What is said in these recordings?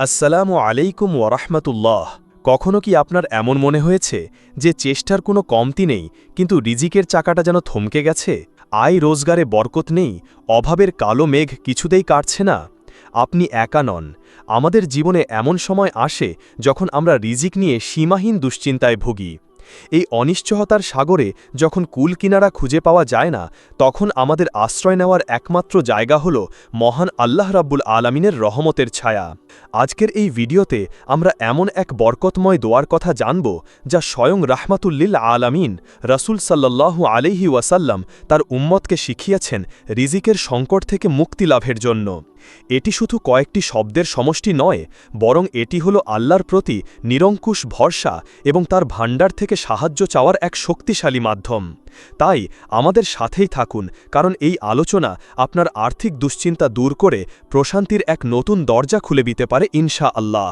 আসসালামু আলাইকুম ওরহমতুল্লাহ কখনো কি আপনার এমন মনে হয়েছে যে চেষ্টার কোনো কমতি নেই, কিন্তু রিজিকের চাকাটা যেন থমকে গেছে? আয় রোজগারে বরকত নেই, অভাবের কালো মেঘ কিছুতেই কাটছে না। আপনি একা নন। আমাদের জীবনে এমন সময় আসে যখন আমরা রিজিক নিয়ে সীমাহীন দুশ্চিন্তায় ভুগি। এই অনিশ্চয়তার সাগরে যখন কুল কিনারা খুঁজে পাওয়া যায় না, তখন আমাদের আশ্রয় নেওয়ার একমাত্র জায়গা হল মহান আল্লাহ রাব্বুল আলমিনের রহমতের ছায়া। আজকের এই ভিডিওতে আমরা এমন এক বরকতময় দোয়ার কথা জানব, যা স্বয়ং রাহমাতুল্লিল আলামিন রসুল সাল্লাল্লাহু আলিহি ওয়াসাল্লাম তার উম্মতকে শিখিয়েছেন রিজিকের সংকট থেকে মুক্তি লাভের জন্য। এটি শুধু কয়েকটি শব্দের সমষ্টি নয়, বরং এটি হল আল্লাহর প্রতি নিরঙ্কুশ ভরসা এবং তার ভাণ্ডার থেকে সাহায্য চাওয়ার এক শক্তিশালী মাধ্যম। তাই আমাদের সাথেই থাকুন, কারণ এই আলোচনা আপনার আর্থিক দুশ্চিন্তা দূর করে প্রশান্তির এক নতুন দরজা খুলে দিতে পারে ইনশা আল্লাহ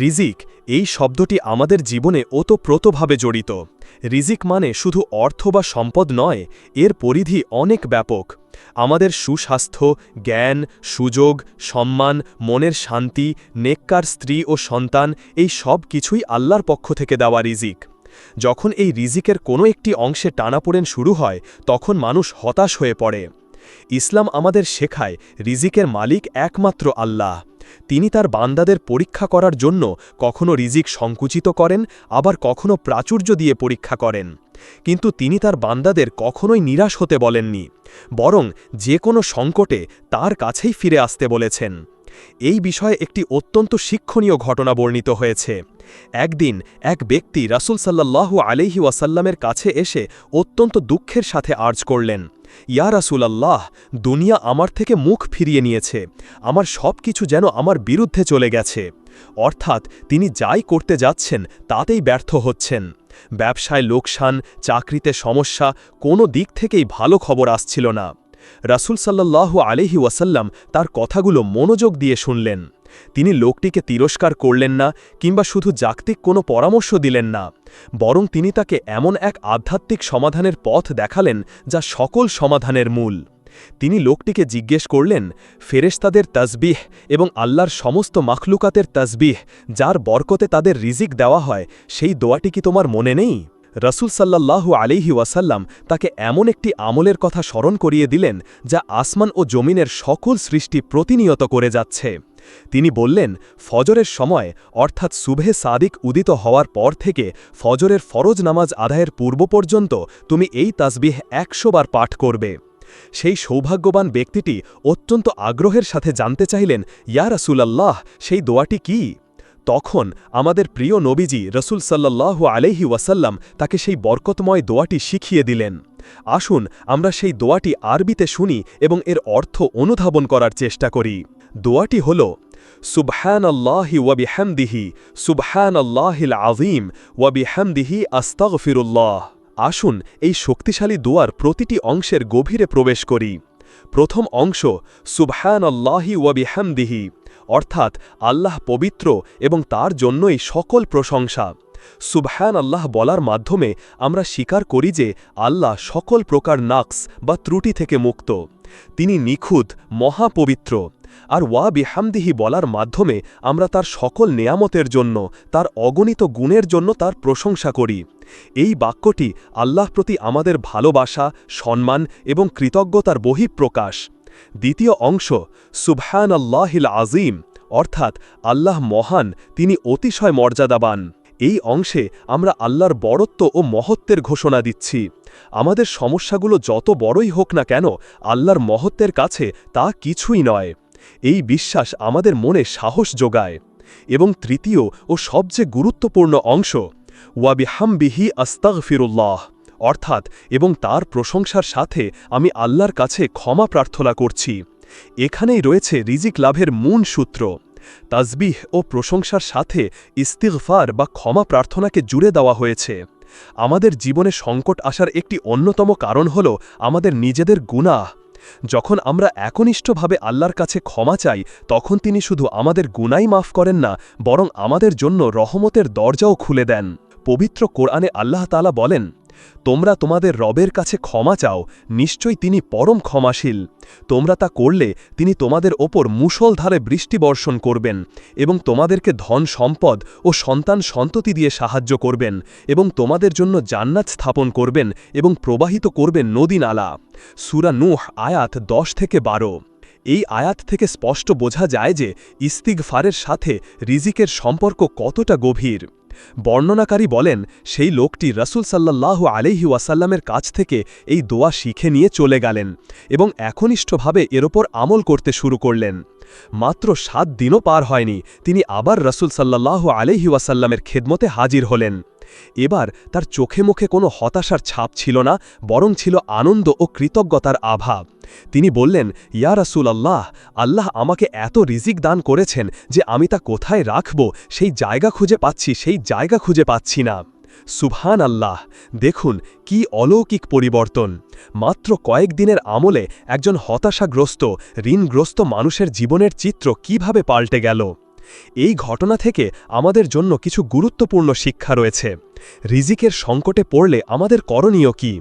রিজিক, এই শব্দটি আমাদের জীবনে ওতপ্রোতভাবে জড়িত। রিজিক মানে শুধু অর্থ বা সম্পদ নয়, এর পরিধি অনেক ব্যাপক। আমাদের সুস্বাস্থ্য, জ্ঞান, সুযোগ, সম্মান, মনের শান্তি, নেককার স্ত্রী ও সন্তান, এই সব কিছুই আল্লাহর পক্ষ থেকে দেওয়া রিজিক। যখন এই রিজিকের কোনো একটি অংশে টানাপোড়েন শুরু হয়, তখন মানুষ হতাশ হয়ে পড়ে। ইসলাম আমাদের শেখায়, রিজিকের মালিক একমাত্র আল্লাহ। তিনি তার বান্দাদের পরীক্ষা করার জন্য কখনো রিজিক সংকুচিত করেন, আবার কখনো প্রাচুর্য দিয়ে পরীক্ষা করেন। কিন্তু তিনি তার বান্দাদের কখনোই নিরাশ হতে বলেননি, বরং যে কোনো সংকটে তার কাছেই ফিরে আসতে বলেছেন। এই বিষয়ে একটি অত্যন্ত শিক্ষণীয় ঘটনা বর্ণিত হয়েছে। একদিন এক ব্যক্তি রাসুল সাল্লাল্লাহু আলহি ওয়াসাল্লামের কাছে এসে অত্যন্ত দুঃখের সাথে আর্জ করলেন, ইয়া রাসুলাল্লাহ, দুনিয়া আমার থেকে মুখ ফিরিয়ে নিয়েছে, আমার সব কিছু যেন আমার বিরুদ্ধে চলে গেছে। অর্থাৎ তিনি যাই করতে যাচ্ছেন, তাতেই ব্যর্থ হচ্ছেন। ব্যবসায় লোকসান, চাকরিতে সমস্যা, কোনো দিক থেকেই ভালো খবর আসছিল না। রাসুল সাল্লাল্লাহু আলিহি ওয়াসাল্লাম তার কথাগুলো মনোযোগ দিয়ে শুনলেন। তিনি লোকটিকে তিরস্কার করলেন না কিংবা শুধু জাগতিক কোনো পরামর্শ দিলেন না, বরং তিনি তাকে এমন এক আধ্যাত্মিক সমাধানের পথ দেখালেন যা সকল সমাধানের মূল। তিনি লোকটিকে জিজ্ঞেস করলেন, ফেরেশতাদের তসবিহ এবং আল্লাহর সমস্ত মাখলুকাতের তসবিহ, যার বরকতে তাদের রিজিক দেওয়া হয়, সেই দোয়াটি কি তোমার মনে নেই? রসুল সাল্লাল্লাহু আলিহি ওয়াসাল্লাম তাকে এমন একটি আমলের কথা স্মরণ করিয়ে দিলেন যা আসমান ও জমিনের সকল সৃষ্টি প্রতিনিয়ত করে যাচ্ছে। তিনি বললেন, ফজরের সময়, অর্থাৎ সুভে সাদিক উদিত হওয়ার পর থেকে ফজরের ফরজ নামাজ আদায়ের পূর্ব পর্যন্ত তুমি এই তাসবিহ একশো বার পাঠ করবে। সেই সৌভাগ্যবান ব্যক্তিটি অত্যন্ত আগ্রহের সাথে জানতে চাইলেন, ইয়া রাসুলাল্লাহ, সেই দোয়াটি কি? তখন আমাদের প্রিয় নবীজি রসুল সাল্লাহ আলহি ওয়াসাল্লাম তাকে সেই বরকতময় দোয়াটি শিখিয়ে দিলেন। আসুন আমরা সেই দোয়াটি আরবিতে শুনি এবং এর অর্থ অনুধাবন করার চেষ্টা করি। দোয়াটি হল সুবহান আল্লাহি ওয়াবিহামদিহি সুবহান আল্লাহিল আজিম ওয়াবিহামদিহি আস্তাগফিরুল্লাহ। আসুন, এই শক্তিশালী দোয়ার প্রতিটি অংশের গভীরে প্রবেশ করি। প্রথম অংশ সুবহান আল্লাহি ওয়াবিহামদিহি অর্থাৎ আল্লাহ পবিত্র এবং তার জন্যই সকল প্রশংসা। সুবহান আল্লাহ বলার মাধ্যমে আমরা স্বীকার করি যে আল্লাহ সকল প্রকার নাকস বা ত্রুটি থেকে মুক্ত। তিনি নিখুঁত, মহাপবিত্র। আর ওয়া বিহামদিহি বলার মাধ্যমে আমরা তার সকল নেয়ামতের জন্য, তার অগণিত গুণের জন্য তার প্রশংসা করি। এই বাক্যটি আল্লাহ প্রতি আমাদের ভালোবাসা, সম্মান এবং কৃতজ্ঞতার বহিঃপ্রকাশ। দ্বিতীয় অংশ সুবহান আল্লাহিল আজিম অর্থাৎ আল্লাহ মহান, তিনি অতিশয় মর্যাদাবান। এই অংশে আমরা আল্লাহর বড়ত্ব ও মহত্বের ঘোষণা দিচ্ছি। আমাদের সমস্যাগুলো যত বড়ই হোক না কেন, আল্লাহর মহত্বের কাছে তা কিছুই নয়। এই বিশ্বাস আমাদের মনে সাহস যোগায়। এবং তৃতীয় ও সবচেয়ে গুরুত্বপূর্ণ অংশ, ওয়াবিহামবিহি আস্তাগ ফিরুল্লাহ অর্থাৎ এবং তার প্রশংসার সাথে আমি আল্লাহর কাছে ক্ষমা প্রার্থনা করছি। এখানেই রয়েছে রিজিক লাভের মূল সূত্র। তাজবিহ ও প্রশংসার সাথে ইস্তিগফার বা ক্ষমা প্রার্থনাকে জুড়ে দেওয়া হয়েছে। আমাদের জীবনে সংকট আসার একটি অন্যতম কারণ হল আমাদের নিজেদের গুনাহ। যখন আমরা একনিষ্ঠভাবে আল্লাহর কাছে ক্ষমা চাই, তখন তিনি শুধু আমাদের গুনাই মাফ করেন না, বরং আমাদের জন্য রহমতের দরজাও খুলে দেন। পবিত্র কোরআনে আল্লাহ তালা বলেন তোমরা তোমাদের রবের কাছে ক্ষমা চাও, নিশ্চয়ই তিনি পরম ক্ষমাশীল। তোমরা তা করলে তিনি তোমাদের ওপর মুষলধারে বৃষ্টি বর্ষণ করবেন এবং তোমাদেরকে ধন সম্পদ ও সন্তান সন্ততি দিয়ে সাহায্য করবেন এবং তোমাদের জন্য জান্নাত স্থাপন করবেন এবং প্রবাহিত করবেন নদী নালা সুরা নুহ, আয়াত দশ থেকে বারো। এই আয়াত থেকে স্পষ্ট বোঝা যায় যে ইস্তিগফারের সাথে রিজিকের সম্পর্ক কতটা গভীর। বর্ণনাকারী বলেন, সেই লোকটি রসুল সাল্লাহ আলিহি ওয়াসাল্লামের কাছ থেকে এই দোয়া শিখে নিয়ে চলে গেলেন এবং একনিষ্ঠভাবে এর ওপর আমল করতে শুরু করলেন। মাত্র সাত দিনও পার হয়নি, তিনি আবার রসুল সাল্লাহ আলিহি ওয়াসাল্লামের খেদমতে হাজির হলেন। এবার তার চোখে মুখে কোনো হতাশার ছাপ ছিল না, বরং ছিল আনন্দ ও কৃতজ্ঞতার আভা। তিনি বললেন, ইয়া রাসুল আল্লাহ আল্লাহ আমাকে এত রিজিক দান করেছেন যে আমি তা কোথায় রাখব? সেই জায়গা খুঁজে পাচ্ছি, সেই জায়গা খুঁজে পাচ্ছি না। সুবহান আল্লাহ দেখুন কি অলৌকিক পরিবর্তন। মাত্র কয়েক দিনের আমলে একজন হতাশাগ্রস্ত, ঋণগ্রস্ত মানুষের জীবনের চিত্র কীভাবে পাল্টে গেল? এই ঘটনা থেকে আমাদের জন্য কিছু গুরুত্বপূর্ণ শিক্ষা রয়েছে। রিজিকের সংকটে পড়লে আমাদের করণীয় কি?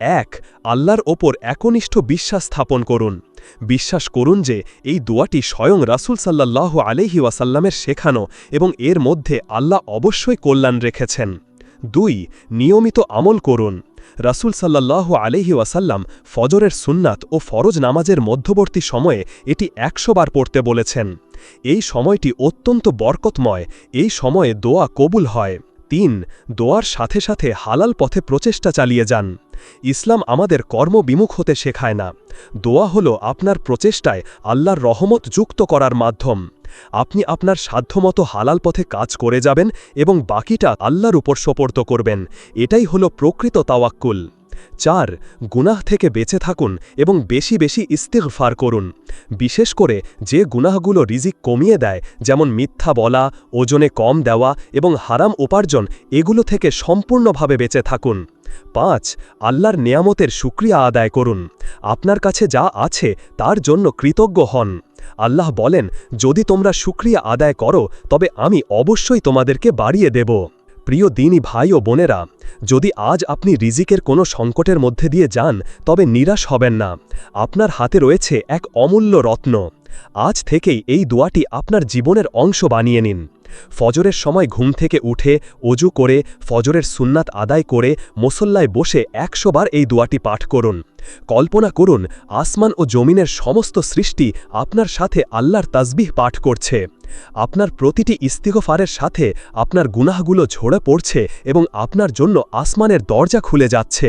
এক, আল্লাহর ওপর একনিষ্ঠ বিশ্বাস স্থাপন করুন। বিশ্বাস করুন যে এই দোয়াটি স্বয়ং রাসুল সাল্লাহ আলহি ওয়াসাল্লামের শেখানো এবং এর মধ্যে আল্লাহ অবশ্যই কল্যাণ রেখেছেন। দুই, নিয়মিত আমল করুন। রাসুল সাল্লাহ আলহি ওয়াসাল্লাম ফজরের সুন্নাত ও ফরজ নামাজের মধ্যবর্তী সময়ে এটি একশো বার পড়তে বলেছেন। এই সময়টি অত্যন্ত বরকতময়, এই সময়ে দোয়া কবুল হয়। তিন, দোয়ার সাথে সাথে হালাল পথে প্রচেষ্টা চালিয়ে যান। ইসলাম আমাদের কর্মবিমুখ হতে শেখায় না। দোয়া হল আপনার প্রচেষ্টায় আল্লাহর রহমত যুক্ত করার মাধ্যম। আপনি আপনার সাধ্যমতো হালাল পথে কাজ করে যাবেন এবং বাকিটা আল্লাহর উপর সোপর্দ করবেন। এটাই হল প্রকৃত তাওয়াক্কুল। চার, গুনাহ থেকে বেঁচে থাকুন এবং বেশি বেশি ইস্তিগফার করুন। বিশেষ করে যে গুনাহগুলো রিজিক কমিয়ে দেয়, যেমন মিথ্যা বলা, ওজনে কম দেওয়া এবং হারাম উপার্জন, এগুলো থেকে সম্পূর্ণভাবে বেঁচে থাকুন। পাঁচ, আল্লাহর নেয়ামতের সুক্রিয়া আদায় করুন। আপনার কাছে যা আছে, তার জন্য কৃতজ্ঞ হন। আল্লাহ বলেন, যদি তোমরা সুক্রিয়া আদায় করো, তবে আমি অবশ্যই তোমাদেরকে বাড়িয়ে দেব। প্রিয় দিনী ভাই ও বোনেরা, যদি আজ আপনি রিজিকের কোনো সংকটের মধ্যে দিয়ে যান, তবে নিরাশ হবেন না। আপনার হাতে রয়েছে এক অমূল্য রত্ন। আজ থেকেই এই দোয়াটি আপনার জীবনের অংশ বানিয়ে নিন। ফজরের সময় ঘুম থেকে উঠে অজু করে, ফজরের সুন্নাত আদায় করে মোসল্লায় বসে একশোবার এই দোয়াটি পাঠ করুন। কল্পনা করুন, আসমান ও জমিনের সমস্ত সৃষ্টি আপনার সাথে আল্লাহর তাসবিহ পাঠ করছে। আপনার প্রতিটি ইস্তিগফারের সাথে আপনার গুনাহগুলো ঝরে পড়ছে এবং আপনার জন্য আসমানের দরজা খুলে যাচ্ছে।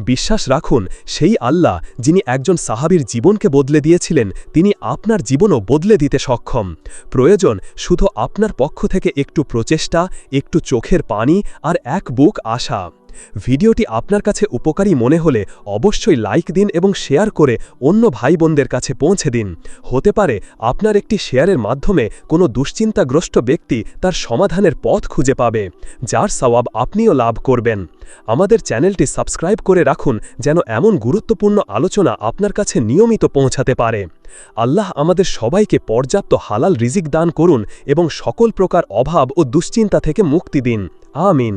বিশ্বাস রাখুন, সেই আল্লাহ যিনি একজন সাহাবির জীবনকে বদলে দিয়েছিলেন, তিনি আপনার জীবনও বদলে দিতে সক্ষম। প্রয়োজন শুধু আপনার পক্ষ থেকে একটু প্রচেষ্টা, একটু চোখের পানি আর এক বুক আশা। ভিডিওটি আপনার কাছে উপকারী মনে হলে অবশ্যই লাইক দিন এবং শেয়ার করে অন্য ভাই বোনদের কাছে পৌঁছে দিন। হতে পারে আপনার একটি শেয়ারের মাধ্যমে কোনো দুশ্চিন্তাগ্রস্ত ব্যক্তি তার সমাধানের পথ খুঁজে পাবে, যার সওয়াব আপনিও লাভ করবেন। আমাদের চ্যানেলটি সাবস্ক্রাইব করে রাখুন যেন এমন গুরুত্বপূর্ণ আলোচনা আপনার কাছে নিয়মিত পৌঁছাতে পারে। আল্লাহ আমাদের সবাইকে পর্যাপ্ত হালাল রিজিক দান করুন এবং সকল প্রকার অভাব ও দুশ্চিন্তা থেকে মুক্তি দিন। আমিন।